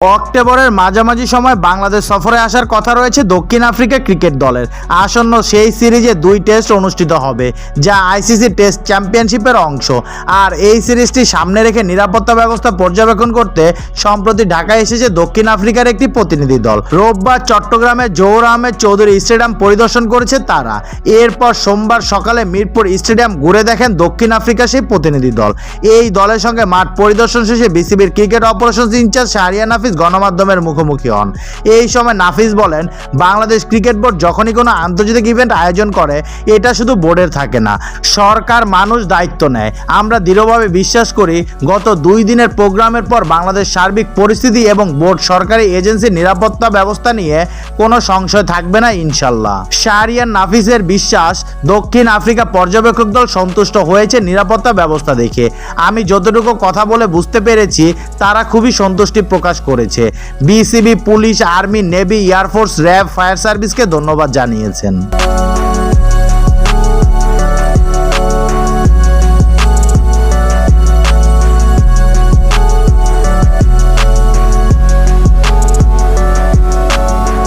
অক্টোবরের মাঝামাঝি সময় বাংলাদেশ সফরে আসার কথা রয়েছে দক্ষিণ আফ্রিকা ক্রিকেট দলের। আসন্ন সেই সিরিজে দুই টেস্ট অনুষ্ঠিত হবে, যা আইসিসি টেস্ট চ্যাম্পিয়নশিপের অংশ। আর এই সিরিজটি সামনে রেখে নিরাপত্তা ব্যবস্থা পর্যবেক্ষণ করতে সম্প্রতি ঢাকায় এসেছে দক্ষিণ আফ্রিকার একটি প্রতিনিধি দল। রোববার চট্টগ্রামের জহুর আহমেদ চৌধুরী স্টেডিয়াম পরিদর্শন করেছে তারা। এরপর সোমবার সকালে মিরপুর স্টেডিয়াম ঘুরে দেখেন দক্ষিণ আফ্রিকা সেই প্রতিনিধি দল। এই দলের সঙ্গে মাঠ পরিদর্শন শেষে বিসিবির cricket operations in charge Shahriar Nafees গণমাধ্যমের মুখোমুখি হন। এই সময় নাফিস বলেন, বাংলাদেশ ক্রিকেট বোর্ড যখনই কোনো আন্তর্জাতিক ইভেন্ট আয়োজন করে, এটা শুধু বোর্ডের থাকে না, সরকার মানুষ দায়িত্ব নেয়। আমরা দৃঢ়ভাবে বিশ্বাস করি, গত দুই দিনের প্রোগ্রামের পর বাংলাদেশ সার্বিক পরিস্থিতি এবং বোর্ড সরকারি এজেন্সির নিরাপত্তা ব্যবস্থা নিয়ে কোনো সংশয় থাকবে না, ইনশাল্লাহ। শাহরিয়ার নাফিসের বিশ্বাস, দক্ষিণ আফ্রিকা পর্যবেক্ষক দল সন্তুষ্ট হয়েছে নিরাপত্তা ব্যবস্থা দেখে। আমি যতটুকু কথা বলে বুঝতে পেরেছি, তারা খুবই সন্তুষ্টি প্রকাশ করেছে। BCB police army navy air force RAB fire সার্ভিসকে ধন্যবাদ জানিয়েছেন।